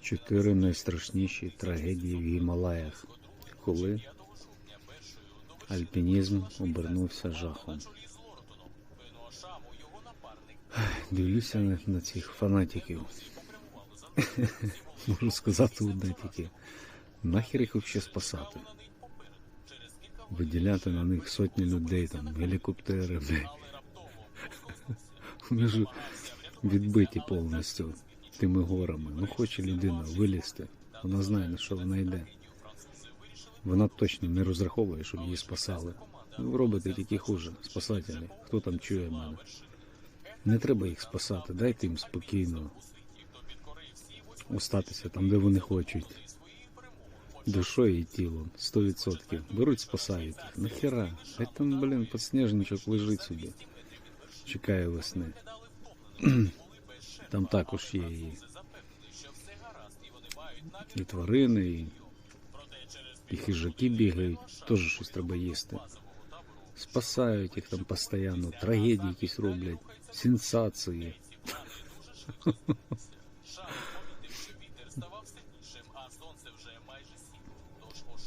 Чотири найстрашніші трагедії в Гімалаях, коли альпінізм обернувся жахом. Дивлюся на, цих фанатиків. Можу сказати одне тільки. Нахер їх взагалі спасати? Виділяти на них сотні людей, там, гелікоптери. Вони ж відбиті повністю тими горами. Ну хоче людина вилізти. Вона знає, на що вона йде. Вона точно не розраховує, щоб її спасали. Ну, робите тільки хуже, спасателі. Хто там чує мене? Не треба їх спасати, дайте їм спокійно остатися там, де вони хочуть. Душою і тілом, 100%. Беруть, спасають їх. Нахера? Хай там, блін, подснежничок лежить собі. Чекає весни. Там також є і, і тварини, і, і хижаки бігають, теж щось треба їсти. Спасають їх там постійно, трагедії якісь роблять, сенсації.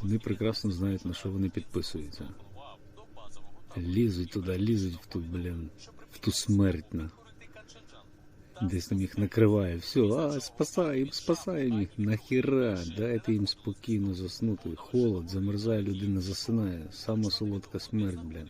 Вони прекрасно знають, на що вони підписуються. Лізуть туди, лізуть в ту, блін, в ту смерть. Десь там їх накриває. Все, а, спасаємо, спасаємо їх. Нахіра, дайте їм спокійно заснути. Холод, замерзає, людина засинає. Сама солодка смерть, блін.